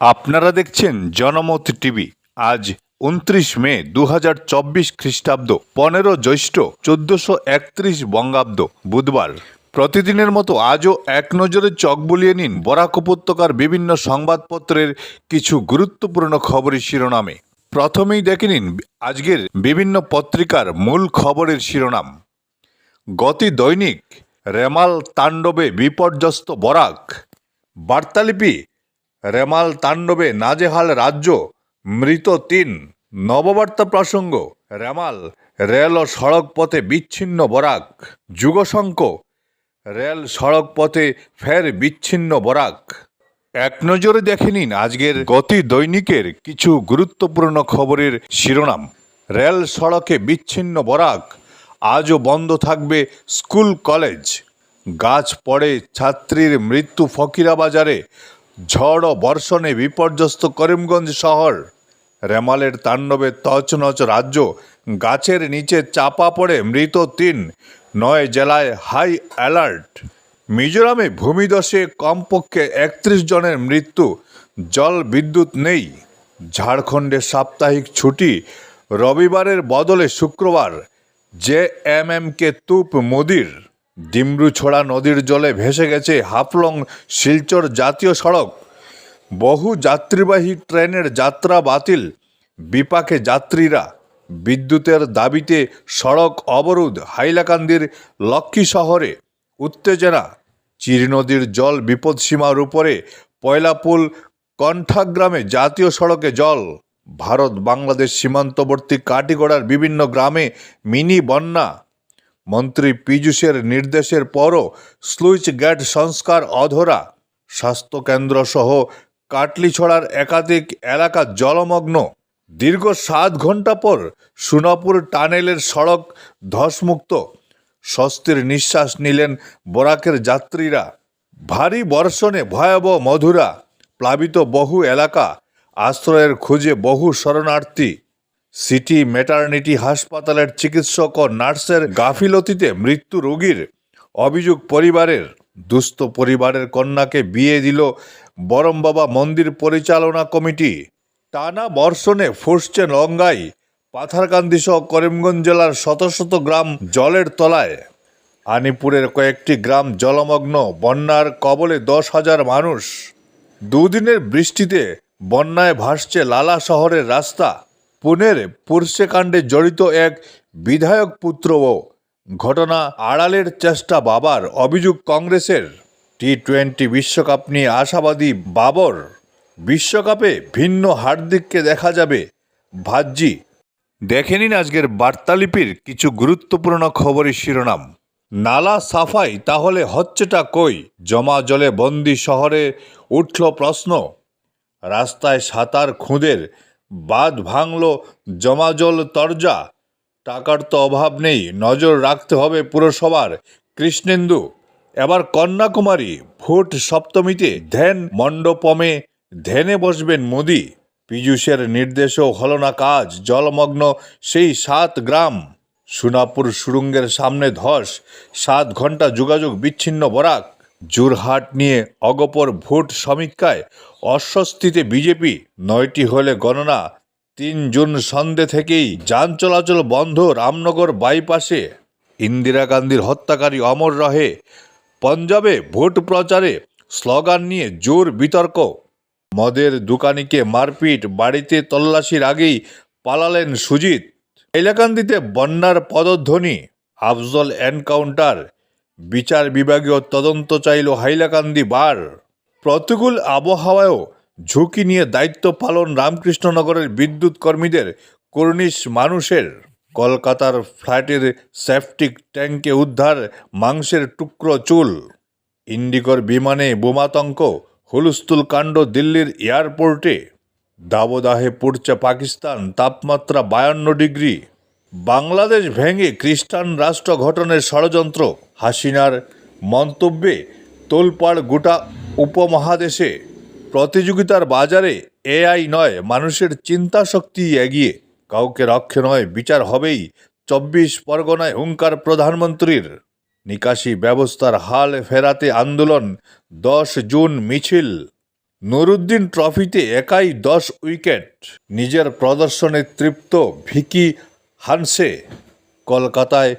আপনারা দেখছেন জনমত টিভি। আজ উনত্রিশ মে দু হাজার চব্বিশ খ্রিস্টাব্দ, পনেরো জ্যৈষ্ঠ চোদ্দশো একত্রিশ বঙ্গাব্দ, বুধবার। প্রতিদিনের মতো আজও এক নজরে চক বুলিয়ে নিন বরাক উপত্যকার বিভিন্ন সংবাদপত্রের কিছু গুরুত্বপূর্ণ খবরের শিরোনামে। প্রথমেই দেখে নিন আজকের বিভিন্ন পত্রিকার মূল খবরের শিরোনাম। গতি দৈনিক, রেমাল তাণ্ডবে বিপর্যস্ত বরাক। বার্তালিপি রেমাল তাণ্ডবে নাজেহাল রাজ্য, মৃত তিন, নববার্তা প্রসঙ্গ, রেমাল, রেল ও সড়ক পথে বিচ্ছিন্ন বরাক, যুগশঙ্ক, রেল সড়ক পথে ফের বিচ্ছিন্ন বরাক। এক নজরে দেখে নিন আজকের গতি দৈনিকের কিছু গুরুত্বপূর্ণ খবরের শিরোনাম। রেল সড়কে বিচ্ছিন্ন বরাক, আজও বন্ধ থাকবে স্কুল কলেজ। গাছ পড়ে ছাত্রীর মৃত্যু ফকিরাবাজারে ঝড় ও বর্ষণে বিপর্যস্ত করিমগঞ্জ শহর। রেমালের তাণ্ডবে তছনছ রাজ্য। গাছের নিচে চাপা পড়ে মৃত তিন। নয় জেলায় হাই অ্যালার্ট। মিজোরামে ভূমিধসে কমপক্ষে একত্রিশ জনের মৃত্যু। জল বিদ্যুৎ নেই। ঝাড়খণ্ডে সাপ্তাহিক ছুটি। রবিবারের বদলে শুক্রবার। জে এম এম কে তুপ মোদির। ডিমরুছড়া নদীর জলে ভেসে গেছে হাফলং শিলচর জাতীয় সড়ক। বহু যাত্রীবাহী ট্রেনের যাত্রা বাতিল। বিপাকে যাত্রীরা। বিদ্যুতের দাবিতে সড়ক অবরোধ হাইলাকান্দির লক্ষ্মী শহরে। উত্তেজনা। চির নদীর জল বিপদসীমার উপরে পয়লাপুল কণ্ঠাগ্রামে জাতীয় সড়কে জল। ভারত বাংলাদেশ সীমান্তবর্তী কাটিগড়ার বিভিন্ন গ্রামে মিনি বন্যা। মন্ত্রী পীযূষের নির্দেশের পরও স্লুইচ গেট সংস্কার অধরা। স্বাস্থ্যকেন্দ্র সহ কাটলিছড়ার একাধিক এলাকা জলমগ্ন। দীর্ঘ সাত ঘণ্টা পর সুনাপুর টানেলের সড়ক ধসমুক্ত। স্বস্তির নিঃশ্বাস নিলেন বরাকের যাত্রীরা। ভারী বর্ষণে ভয়াবহ মধুরা প্লাবিত বহু এলাকা। আশ্রয়ের খোঁজে বহু শরণার্থী। সিটি মেটার্নিটি হাসপাতালের চিকিৎসক ও নার্সের গাফিলতিতে মৃত্যু রোগীর অভিযোগ পরিবারের। দুস্থ পরিবারের কন্যাকে বিয়ে দিল বরমবাবা মন্দির পরিচালনা কমিটি। টানা বর্ষণে ফুসছে লঙ্গাই পাথারকান্দি সহ করিমগঞ্জ জেলার শত শত গ্রাম জলের তলায়। আনিপুরের কয়েকটি গ্রাম জলমগ্ন, বন্যার কবলে দশ হাজার মানুষ। দুদিনের বৃষ্টিতে বন্যায় ভাসছে লালা শহরের রাস্তা। পুনের পুরসেকাণ্ডে জড়িত এক বিধায়ক পুত্রও ঘটনা আড়ালের চেষ্টা বাবার অভিযোগ কংগ্রেসের। টি টোয়েন্টি বিশ্বকাপ নিয়ে আশাবাদী বাবর। বিশ্বকাপে ভিন্ন হার্দিককে দেখা যাবে ভাজ্জি। দেখে নিন আজকের বার্তালিপির কিছু গুরুত্বপূর্ণ খবরের শিরোনাম। নালা সাফাই, তাহলে হচ্ছেটা কই? জমা জলে বন্দি শহরে উঠল প্রশ্ন। রাস্তায় সাঁতার খুঁদের বাঁধ ভাঙল জমাজল তরজা। টাকার তো অভাব নেই, নজর রাখতে হবে পুরসভার। কৃষ্ণেন্দু, এবার কন্যাকুমারী, ভোট সপ্তমীতে ধ্যান মণ্ডপমে, ধ্যানে বসবেন মোদি। পীযূষের নির্দেশও হল না কাজ, জলমগ্ন সেই সাত গ্রাম। সোনাপুর সুরঙ্গের সামনে ধস, সাত ঘণ্টা যোগাযোগ বিচ্ছিন্ন বরাক। জোরহাট নিয়ে অগপর ভোট সমীক্ষায় অস্বস্তিতে বিজেপি নয়টি হলে গণনা, তিন জুন সন্ধে থেকেই যান চলাচল বন্ধ রামনগর বাইপাসে। ইন্দিরা গান্ধীর হত্যাকারী অমর রহে, পঞ্জাবে ভোট প্রচারে স্লোগান নিয়ে জোর বিতর্ক। মদের দোকানিকে মারপিট, বাড়িতে তল্লাশির আগেই পালালেন সুজিত। হাইলাকান্দিতে বন্যার পদধ্বনি, আফজল এনকাউন্টার বিচার বিভাগীয় তদন্ত চাইল হাইলাকান্দি বার। প্রতিকূল আবহাওয়ায়ও ঝুঁকি নিয়ে দায়িত্ব পালন রামকৃষ্ণনগরের বিদ্যুৎ কর্মীদের কর্নিশ মানুষের। কলকাতার ফ্ল্যাটের সেফটিক ট্যাঙ্কে উদ্ধার মাংসের টুকরো চুল। ইন্ডিগোর বিমানে বোমাতঙ্ক, হুলস্থুল কাণ্ড দিল্লির এয়ারপোর্টে। দাবদাহে পড়ছে পাকিস্তান, তাপমাত্রা বায়ান্ন ডিগ্রি। বাংলাদেশ ভেঙে খ্রিস্টান রাষ্ট্র গঠনের ষড়যন্ত্র। হাসিনার মন্তব্যে তোলপাড় গোটা উপমহাদেশে প্রতিযোগিতার বাজারে এআই নয়, মানুষের চিন্তা শক্তি এগিয়ে। কাউকে রক্ষে নয়, বিচার হবেই চব্বিশ পরগনায় হুঙ্কার প্রধানমন্ত্রীর। নিকাশি ব্যবস্থার হাল ফেরাতে আন্দোলন, দশ জুন মিছিল। নুরুদ্দিন ট্রফিতে একাই দশ উইকেট। নিজের প্রদর্শনে তৃপ্ত ভিকি হানসে। কলকাতায়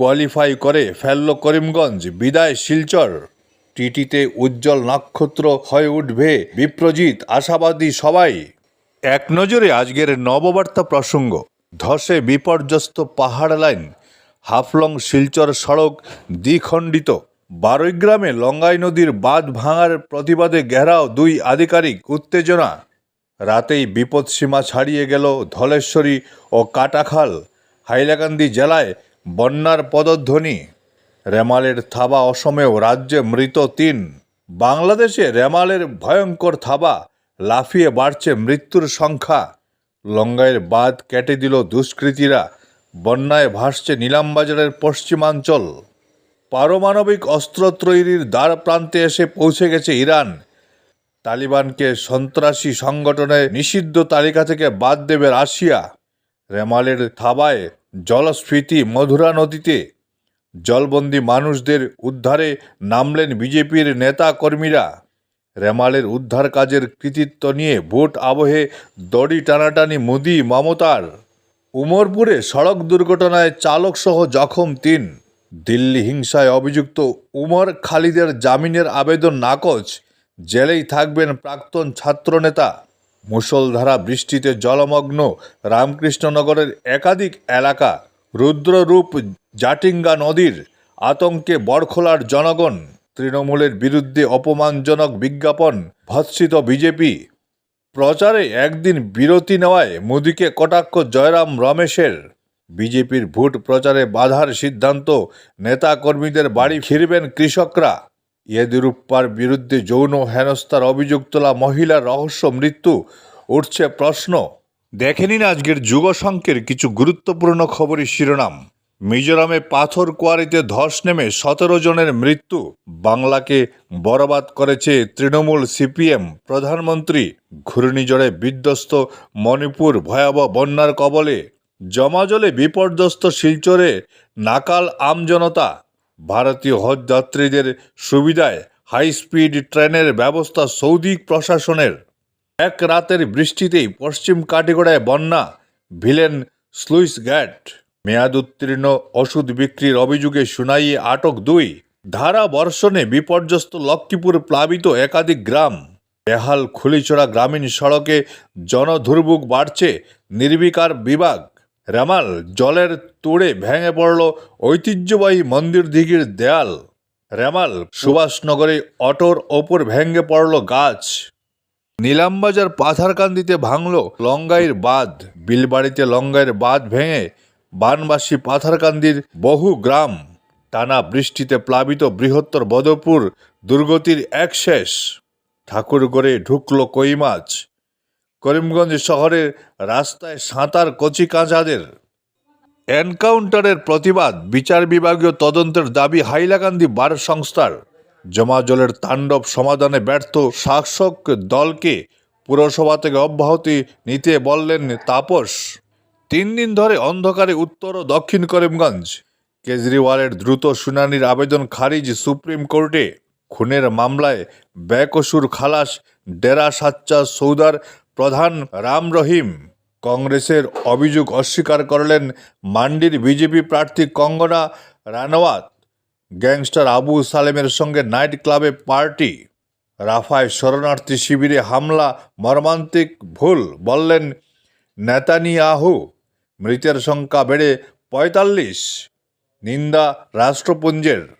কোয়ালিফাই করে ফেলল করিমগঞ্জ, বিদায় শিলচর। টিটিতে উজ্জ্বল নক্ষত্র হয়ে উঠবে বিপ্রজিৎ, আশাবাদী সবাই। এক নজরে আজকের নববার্তা প্রসঙ্গ, ধসে বিপর্যস্ত পাহাড় লাইন, হাফলং শিলচর সড়ক দ্বিখণ্ডিত। বারৈগ্রামে লঙ্গাই নদীর বাঁধ ভাঙার প্রতিবাদে ঘেরাও দুই আধিকারিক, উত্তেজনা। রাতেই বিপদসীমা ছাড়িয়ে গেল ধলেশ্বরী ও কাটাখাল। হাইলাকান্দি জেলায় বন্যার পদধ্বনি। রেমালের থাবা অসমেও রাজ্যে মৃত তিন। বাংলাদেশে রেমালের ভয়ঙ্কর থাবা লাফিয়ে বাড়ছে মৃত্যুর সংখ্যা। লঙ্গাইয়ের বাঁধ কেটে দিল দুষ্কৃতীরা। বন্যায় ভাসছে নিলামবাজারের পশ্চিমাঞ্চল। পারমাণবিক অস্ত্র তৈরির দ্বার প্রান্তে এসে পৌঁছে গেছে ইরান। তালিবানকে সন্ত্রাসী সংগঠনে নিষিদ্ধ তালিকা থেকে বাদ দেবে রাশিয়া। রেমালের থাবায় জলস্ফীতি মধুরা নদীতে জলবন্দি মানুষদের উদ্ধারে নামলেন বিজেপির নেতা কর্মীরা রেমালের উদ্ধার কাজের কৃতিত্ব নিয়ে ভোট আবহে দড়ি টানাটানি মোদি মমতার। উমরপুরে সড়ক দুর্ঘটনায় চালক সহ জখম তিন। দিল্লি হিংসায় অভিযুক্ত উমর খালিদের জামিনের আবেদন নাকচ। জেলেই থাকবেন প্রাক্তন ছাত্রনেতা। মুষলধারা বৃষ্টিতে জলমগ্ন রামকৃষ্ণনগরের একাধিক এলাকা রুদ্ররূপ জাটিঙ্গা নদীর আতঙ্কে বড়খোলার জনগণ, তৃণমূলের বিরুদ্ধে অপমানজনক বিজ্ঞাপন ভৎসিত বিজেপি। প্রচারে একদিন বিরতি নেওয়ায় মোদীকে কটাক্ষ জয়রাম রমেশের। বিজেপির ভোট প্রচারে বাধার সিদ্ধান্ত, নেতাকর্মীদের বাড়ি ফিরবেন কৃষকরা। ইয়েদিরুপ্পার বিরুদ্ধে যৌন হেনস্থার অভিযোগ তোলা মহিলার রহস্য, মৃত্যু, উঠছে প্রশ্ন। দেখে নিন আজকের যুগ সংকের কিছু গুরুত্বপূর্ণ খবরের শিরোনাম। মিজোরামে পাথর কোয়ারিতে ধস নেমে সতেরো জনের মৃত্যু। বাংলাকে বরবাদ করেছে তৃণমূল সিপিএম প্রধানমন্ত্রী। ঘূর্ণিঝড়ে বিধ্বস্ত মণিপুর ভয়াবহ বন্যার কবলে। জমাজলে বিপর্যস্ত শিলচরে নাকাল আমজনতা ভারতীয় হজযাত্রীদের সুবিধায় হাই স্পিড ট্রেনের ব্যবস্থা সৌদি প্রশাসনের। এক রাতের বৃষ্টিতেই পশ্চিম কাটিগড়ায় বন্যা, ভিলেন স্লুইস গ্যাট মেয়াদ উত্তীর্ণ ওষুধ বিক্রির অভিযোগে শুনাইয়ে আটক দুই। ধারা বর্ষণে বিপর্যস্ত লক্ষ্মীপুর প্লাবিত একাধিক গ্রাম। বেহাল খুলিচড়া গ্রামীণ সড়কে জনদুর্ভোগ বাড়ছে নির্বিকার বিভাগ। রামাল জলের তোড়ে ভেঙে পড়ল ঐতিহ্যবাহী মন্দির দিঘির দেয়াল। রেমাল সুভাষনগরে অটোর ওপর ভেঙে পড়ল গাছ। নিলামবাজার পাথারকান্দিতে ভাঙল লঙ্গাইয়ের বাঁধ। বিলবাড়িতে লঙ্গাইয়ের বাঁধ ভেঙে বানবাসী পাথারকান্দির বহু গ্রাম। টানা বৃষ্টিতে প্লাবিত বৃহত্তর বদপুর দুর্গতির এক শেষ। ঠাকুরগড়ে ঢুকল কই মাছ। করিমগঞ্জ শহরের রাস্তায় সাঁতার কচি কাঁচাদের এনকাউন্টারের প্রতিবাদ বিচার বিভাগীয় তদন্তের দাবি হাইলাকান্দি বার সংস্থার। জমাজলের তাণ্ডব সমাধানে ব্যর্থ শাসক দলকে পুরসভা থেকে অব্যাহতি নিতে বললেন তাপস। তিন দিন ধরে অন্ধকারে উত্তর ও দক্ষিণ করিমগঞ্জ। কেজরিওয়ালের দ্রুত শুনানির আবেদন খারিজ সুপ্রিম কোর্টে। খুনের মামলায় বেকসুর খালাস ডেরা সাচ্চা সৌদার প্রধান রাম রহিম কংগ্রেসের অভিযোগ অস্বীকার করলেন মান্ডির বিজেপি প্রার্থী কঙ্গনা রানাওয়াত। গ্যাংস্টার আবু সালেমের সঙ্গে নাইট ক্লাবে পার্টি। রাফায় শরণার্থী শিবিরে হামলা, মর্মান্তিক ভুল বললেন নেতানিয়াহু। মৃতের সংখ্যা বেড়ে পঁয়তাল্লিশ। নিন্দা রাষ্ট্রপুঞ্জের।